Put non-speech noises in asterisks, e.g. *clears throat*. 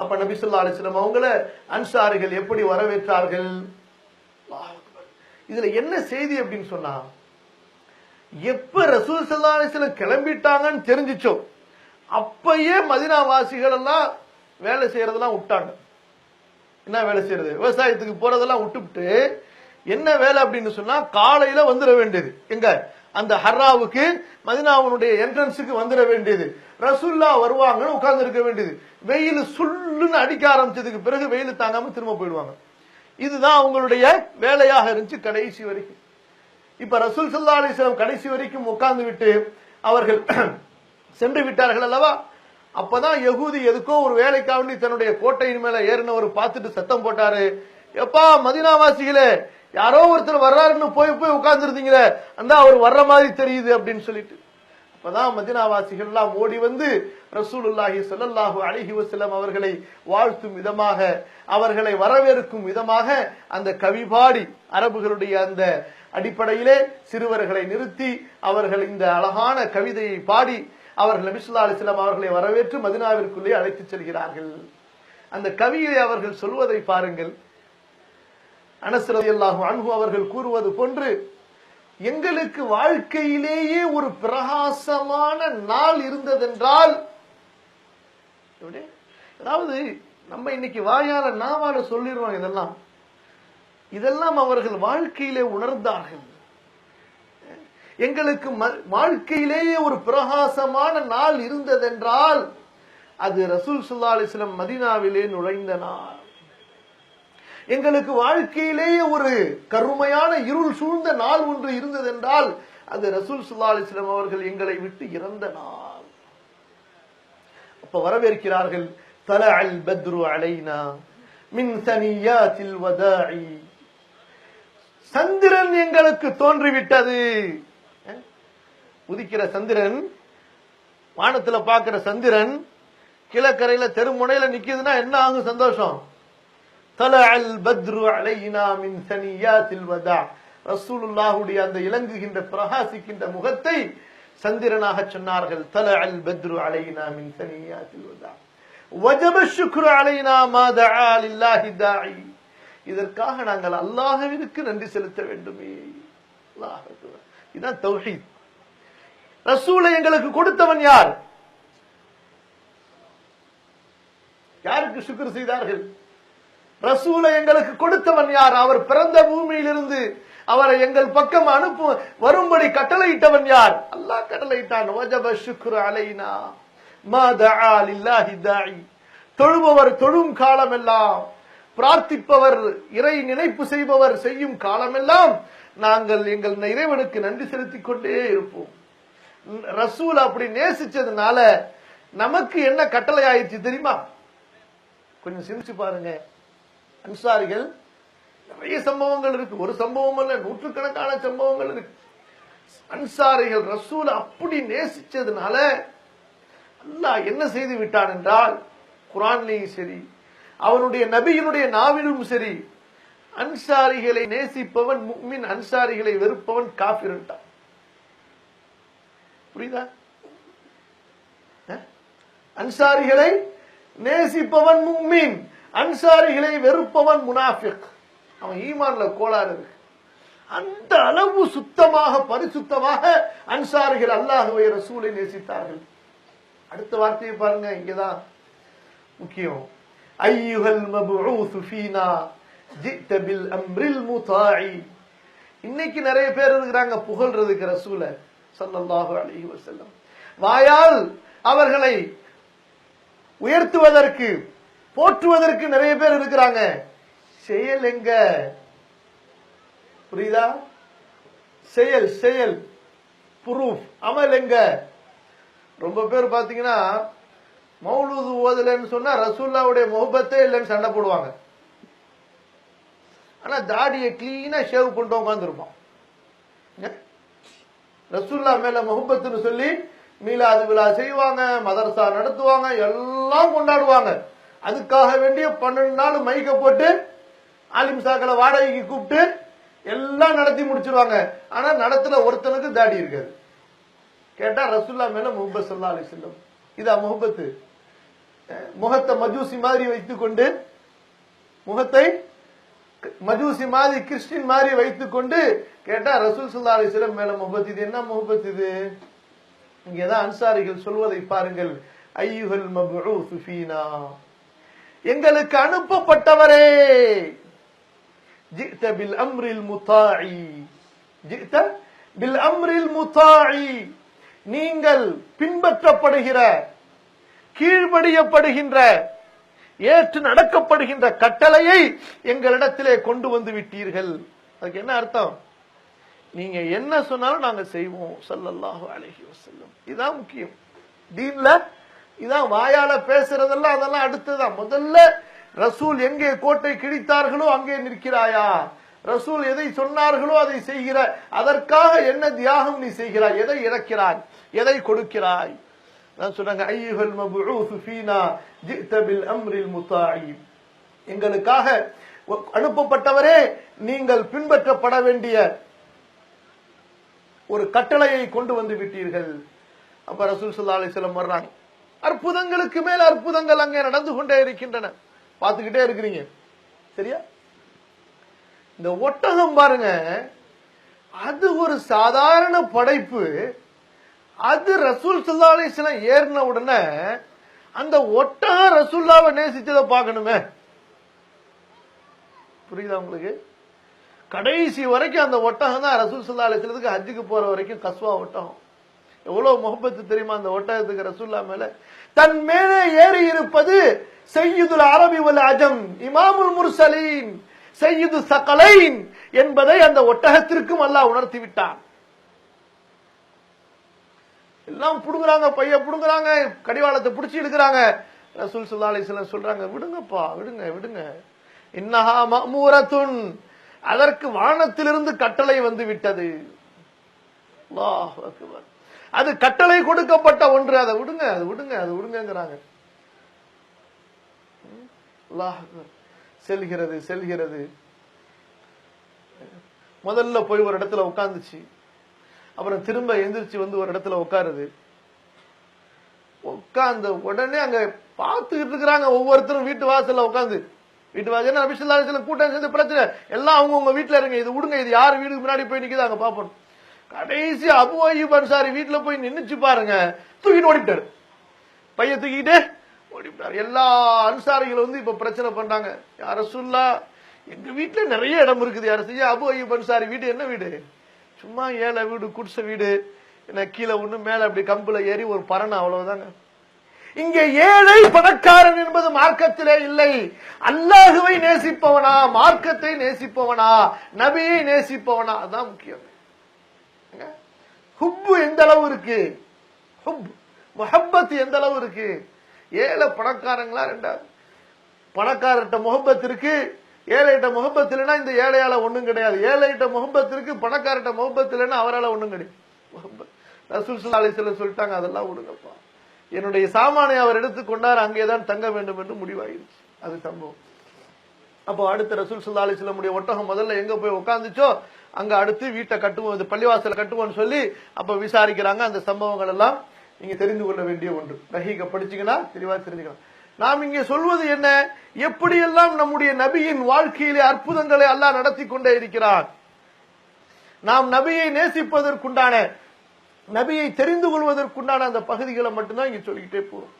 அப்ப நபிசுல்லா அலிஸ்லம் அவங்கள அன்சாரிகள் எப்படி வரவேற்றார்கள்? இதுல என்ன செய்தி அப்படின்னு சொன்னா எப்ப ரசூல் சல்லா அலிஸ்லம் கிளம்பிட்டாங்கன்னு தெரிஞ்சிச்சோ அப்பயே மதினாவாசிகள் எல்லாம் வேலை செய்யறதெல்லாம் விட்டாங்க. என்ன வேலை செய்யறது? விவசாயத்துக்கு போறதெல்லாம் விட்டுவிட்டு என்ன வேலை அப்படின்னு சொன்னா காலையில வந்துட வேண்டியது. எங்க? அந்த ஹர்ராவுக்கு மதினாவுனுடைய என்ட்ரன்ஸுக்கு வந்துட வேண்டியது. ரசுல்லா வருவாங்கன்னு உட்கார்ந்து இருக்க வேண்டியது. வெயில் சுள்ளுன்னு அடிக்க ஆரம்பிச்சதுக்கு பிறகு வெயில் தாங்காம திரும்ப போயிடுவாங்க. இதுதான் அவங்களுடைய வேலையாக இருந்துச்சு கடைசி வரைக்கும். இப்ப ரசூல் சல்லா அலிஸ்லாம் கடைசி வரைக்கும் உட்கார்ந்து விட்டு அவர்கள் *clears throat* சென்று விட்டார்கள் அல்லவா? அப்பதான் எகுதி எதுக்கோ ஒரு வேலைக்காக தன்னுடைய கோட்டையின் மேல ஏறினவர் பார்த்துட்டு சத்தம் போட்டாரு. எப்பா மதினாவாசிகளே யாரோ ஒருத்தர் வர்றாருன்னு போய் போய் உட்கார்ந்துருந்தீங்களே அந்த அவர் வர்ற மாதிரி தெரியுது அப்படின்னு சொல்லிட்டு. அப்பதான் மதினாவாசிகள் எல்லாம் ஓடி வந்து ரசூலுல்லாஹி சொல்லல்லாஹு அழகி வசலம் அவர்களை வாழ்த்தும் விதமாக அவர்களை வரவேற்கும் விதமாக அந்த கவி பாடி அரபுகளுடைய அந்த அடிப்படையிலே சிறுவர்களை நிறுத்தி அவர்கள் இந்த அழகான கவிதையை பாடி அவர்கள் நபிசுல்லா அலிஸ்லாம் அவர்களை வரவேற்று மதினாவிற்குள்ளே அழைத்துச் செல்கிறார்கள். அந்த கவியை அவர்கள் சொல்வதை பாருங்கள். அனசரதியல்லாஹு அன்பு அவர்கள் கூறுவது போன்று எங்களுக்கு வாழ்க்கையிலேயே ஒரு பிரகாசமான நாள் இருந்ததென்றால் அதாவது நம்ம இன்னைக்கு வாயால நாவால சொல்லிடுறோம் இதெல்லாம். இதெல்லாம் அவர்கள் வாழ்க்கையிலே உணர்ந்தார்கள். எங்களுக்கு ம- வாழ்க்கையிலேயே ஒரு பிரகாசமான நாள் இருந்ததென்றால் அது ரசூல் சுல்லா அலிஸ்லம் மதீனாவிலே நுழைந்த நாள். எங்களுக்கு வாழ்க்கையிலேயே ஒரு கருமையான இருள் சூழ்ந்த நாள் ஒன்று இருந்ததென்றால் அது ரசூல் சுல்லா அலிஸ்லாம் அவர்கள் எங்களை விட்டு இறந்த நாள். அப்ப வரவேற்கிறார்கள் தல அல் பத்ரு அலைனா மின் சனியாத்தில் சில்வதாயி சந்திரன் எங்களுக்கு தோன்றிவிட்டது. உதிக்கிற சந்திரன் வானத்துல பாக்குற சந்திரன் கிழக்கரையில தெருமுனையில நிக்குதுன்னா என்ன ஆகும் சந்தோஷம்? தல அல் பத்ரு அலைனா மின் சனியாத்தில் வதா. ரசூலுல்லாஹுடைய அந்த இலங்குகின்ற பிரகாசிக்கின்ற முகத்தை சந்திரனாக சொன்னார்கள். தல அல் பத்ரு அலைனா மின் சனியாத்தில் வதா. வஜப சுக்ரு அலைனா மா தஆ லில்லாஹி தாஇ. இதற்காக நாங்கள் அல்லாஹவிற்கு நன்றி செலுத்த வேண்டுமே. இதுதான் தௌஹீத். ரசூலை எங்களுக்கு கொடுத்தவன் யார்? யாருக்கு சுக்ர் செய்தார்கள்? ரசூலை எங்களுக்கு கொடுத்தவன் யார்? அவர் பிறந்த பூமியிலிருந்து அவரை எங்கள் பக்கம் அனுப்பு வரும்படி கட்டளையிட்டவன் யார்? அல்லாஹ் கட்டளையிட்டான் வஜப ஷுக்ரு அலைனா மா தஆ லில்லாஹி தொழுபவர் தொழும் காலமெல்லாம் பிரார்த்திப்பவர் இறை நினைப்பு செய்பவர் செய்யும் காலமெல்லாம் நாங்கள் எங்கள் இறைவனுக்கு நன்றி செலுத்திக் கொண்டே இருப்போம். ரசூல் அப்படி நேசிச்சதுனால நமக்கு என்ன கட்டளை ஆயிடுச்சு தெரியுமா? கொஞ்சம் சிந்திச்சு பாருங்க. அன்சாரிகள் நிறைய சம்பவங்கள் இருக்கு. ஒரு சம்பவம் அல்ல நூற்றுக்கணக்கான சம்பவங்கள் இருக்கு. அன்சாரிகள் ரசூல் அப்படி நேசிச்சதுனால அல்லாஹ் என்ன செய்து விட்டான் என்றால் குரான்லேயும் சரி அவனுடைய நபியினுடைய நாவிலும் சரி அன்சாரிகளை நேசிப்பவன் முக்மின் அன்சாரிகளை வெறுப்பவன் காபிர்ட்டான் புரியுதா? அஹ்? அன்சாரிகளை நேசிப்பவன் முக்மின். அன்சாரிகளை வெறுப்பவன் முனாஃபிக். அவன் ஈமான்ல கோளாறு இருக்கு. அந்த அளவு சுத்தமாக பரிசுத்தமாக அன்சாரிகள் அல்லாஹுவை ரசூலை நேசித்தார்கள். அடுத்த வார்த்தையை பாருங்க இங்கதான். முக்கியம். ஐயுகல் மபூஸ் ஃபீனா ஜித்த பில் அம்ரில் முதாயி இன்னைக்கு நிறைய பேர் இருக்கிறாங்க புகழ்றதுக்கு ரசூல சல்லல்லாஹு அலைஹி வஸல்லம். வாயால் அவர்களை உயர்த்துவதற்கு போற்றுவதற்கு நிறைய பேர் இருக்கிறாங்க. செயல் எங்க புரியுதா? செயல் செயல். ப்ரூஃப் அமல் எங்க ரொம்ப பேர் பாத்தீங்கன்னா மௌலூது ஓதலைன்னு சொன்னா ரசூல்லாவுடைய முகபத்தே இல்லைன்னு சண்டை போடுவாங்க. ஆனா தாடியை கிளீனா ஷேவ் பண்ணிட்டு உட்காந்துருப்பான் ரசூல்லா மேல முகபத்துன்னு சொல்லி மீலாது விழா செய்வாங்க மதரசா நடத்துவாங்க எல்லாம் கொண்டாடுவாங்க. அதுக்காக வேண்டிய பன்னெண்டு நாள் மைக்க போட்டு ஆலிம் சாக்களை வாடகைக்கு கூப்பிட்டு எல்லாம் நடத்தி முடிச்சிருவாங்க. ஆனா நடத்துல ஒருத்தனுக்கு தாடி இருக்காது. கேட்டா ரசுல்லா மேல முகபத் சொல்லா அலி செல்லம் இதா முகபத்து முகத்தை மஜூசி மாதிரி வைத்துக்கொண்டு முகத்தை மஜூசி மாதிரி கிறிஸ்டின் மாதிரி வைத்துக்கொண்டு கேட்டா ரசூல் சுல்லா அலிஸ்லம் மேல முகபத் இது என்ன முகபத் இது? இங்கதான் அன்சாரிகள் சொல்வதை பாருங்கள். ஐயுகல் மபூஸ் சுஃபீனா எங்களுக்கு அனுப்பப்பட்டவரே. ஜித்த பில் அம்ரில் முத்தாயி. ஜித்த பில் அம்ரில் முத்தாயி. நீங்கள் பின்பற்றப்படுகிற கீழ்படியப்படுகின்ற ஏற்று நடக்கப்படுகின்ற கட்டளையை எங்களிடத்திலே கொண்டு வந்து விட்டீர்கள். அதுக்கு என்ன அர்த்தம்? நீங்க என்ன சொன்னாலும் நாங்க செய்வோம். சல்லல்லாஹு அலைஹி செல்லும் இதான் முக்கியம். தீன்ல இதான் வாயால பேசுறதெல்லாம் அதெல்லாம் அடுத்ததுதான் முதல்ல ரசூல் எங்கே கோட்டை கிழித்தார்களோ அங்கே நிற்கிறாயா? ரசூல் எதை சொன்னார்களோ அதை செய்கிற அதற்காக என்ன தியாகம் நீ செய்கிறாய்? எதை இழக்கிறாய் எதை கொடுக்கிறாய்? நான் சொன்னாங்க ஐயுகல் மபூஸ் ஃபீனா ஜித்த பில் அம்ரில் முத்தாயி எங்களுக்காக அனுப்பப்பட்டவரே நீங்கள் பின்பற்றப்பட வேண்டிய ஒரு கட்டளையை கொண்டு வந்து விட்டீர்கள். அப்ப ரசூல் ஸல்லல்லாஹு அலிஸ்லம் வர்றாங்க. அற்புதங்களுக்கு மேல் அற்புதங்கள் அங்கே நடந்து கொண்டே இருக்கின்றன. பார்த்துக்கிட்டே இருக்கிறீங்க. சரியா? இந்த ஒட்டகம் பாருங்க. அது ஒரு சாதாரண படைப்பு. அது ரசூல் ஸல்லல்லாஹு ஏறின உடனே அந்த ஒட்டகம் ரசூல்லாவை நேசிச்சதை பார்க்கணுமே. புரியுதா உங்களுக்கு? கடைசி வரைக்கும் அந்த ஒட்டகம் தான் ரசூல் ஸல்லல்லாஹு அலைஹி ஹஜ்ஜுக்கு போற வரைக்கும் கஸ்வா ஒட்டகம். எவ்வளவு முகப்பத்து தெரியுமா அந்த ஒட்டகத்துக்கு ரசூல்லா மேல? தன் மேலே ஏறி இருப்பது செய்யுதுல் அரபி உல் அஜம் இமாமுல் முர்சலீன் செய்யுது சகலைன் என்பதை அந்த ஒட்டகத்திற்கும் அல்லாஹ் உணர்த்தி விட்டான் எல்லாம் புடுங்குறாங்க பைய புடுங்குறாங்க கடிவாளத்தை பிடிச்சி எடுக்கிறாங்க ரசூல் ஸல்லல்லாஹு அலைஹி சொல்றாங்க விடுங்கப்பா விடுங்க விடுங்க. இன்னஹா மமூரத்துன் அதற்கு வானத்திலிருந்து கட்டளை வந்து விட்டது. அல்லாஹ் அக்பர். அது கட்டளை கொடுக்கப்பட்ட ஒன்று. அதை விடுங்க அது விடுங்க அது விடுங்கங்கிறாங்க. ம், செல்கிறது செல்கிறது. முதல்ல போய் ஒரு இடத்துல உட்காந்துச்சு அப்புறம் திரும்ப எந்திரிச்சு வந்து ஒரு இடத்துல உட்காருது. உட்கார்ந்த உடனே அங்க பார்த்துக்கிட்டு இருக்கிறாங்க ஒவ்வொருத்தரும் வீட்டு வாசல்ல உட்காந்து வீட்டு வாசல் நபிசுல்லா அலிஸ்லாம் கூட்டம் சேர்ந்து பிரச்சனை. எல்லாம் அவங்க உங்க வீட்டுல இருங்க இது விடுங்க இது யார் வீடுக்கு முன்னாடி போய் நிக்குது அங்க பாப்போம் கடைசி அபு அய்யூப் அன்சாரி வீட்டில் போய் நின்றுச்சு பாருங்க. தூக்கிட்டு ஓடிட்டாரு பைய தூக்கிட்டு ஓடிவிட்டார். எல்லா அன்சாரிகளும் வந்து இப்ப பிரச்சனை பண்றாங்க. யார சொல்லா எங்க வீட்டுல நிறைய இடம் இருக்குது யார செய்ய அபு அய்யூப் அன்சாரி வீடு என்ன வீடு? சும்மா ஏழை வீடு குடிசை வீடு. என்ன கீழே ஒன்று மேலே அப்படி கம்பில் ஏறி ஒரு பரணம் அவ்வளவுதாங்க. இங்கே ஏழை பணக்காரன் என்பது மார்க்கத்திலே இல்லை. அல்லாஹுவை நேசிப்பவனா மார்க்கத்தை நேசிப்பவனா நபியை நேசிப்பவனா. அதான் முக்கியம். அளவு இருக்கு? ஹுப். எந்த அளவு இருக்கு? ஏழை பணக்காரங்களா ரெண்டாவது? பணக்காரர்கிட்ட முகப்பத் இருக்கு. ஏழைகிட்ட முகப்பத் இல்லைன்னா இந்த ஏழையால ஒண்ணும் கிடையாது. ஏழைகிட்ட முகப்பத் இருக்கு பணக்காரர்கிட்ட முகப்பத் இல்லைன்னா அவரால ஒண்ணும் கிடையாது. முஹப்பத். ரசூல் ஸல்லல்லாஹு சொல்லிட்டாங்க அதெல்லாம் விடுங்கப்பா. என்னுடைய சாமானை அவர் எடுத்துக்கொண்டார் அங்கேதான் தங்க வேண்டும் என்று முடிவாயிருச்சு. அது சம்பவம். அப்போ அடுத்த ரசூல் ஸல்லல்லாஹு அலைஹி ஒட்டகம் முதல்ல எங்க போய் உட்காந்துச்சோ அங்க அடுத்து வீட்டை கட்டுவோம் இந்த பள்ளிவாசலை கட்டுவோம்னு சொல்லி அப்ப விசாரிக்கிறாங்க. அந்த சம்பவங்கள் எல்லாம் நீங்க தெரிந்து கொள்ள வேண்டிய ஒன்று. ரஹீக படிச்சீங்கன்னா தெளிவா தெரிஞ்சுக்கலாம் நாம் இங்கே சொல்வது என்ன? எப்படியெல்லாம் நம்முடைய நபியின் வாழ்க்கையிலே அற்புதங்களை அல்லாஹ் நடத்தி கொண்டே இருக்கிறார் நாம் நபியை நேசிப்பதற்குண்டான நபியை தெரிந்து கொள்வதற்குண்டான அந்த பகுதிகளை மட்டும்தான் இங்க சொல்லிக்கிட்டே போறோம்.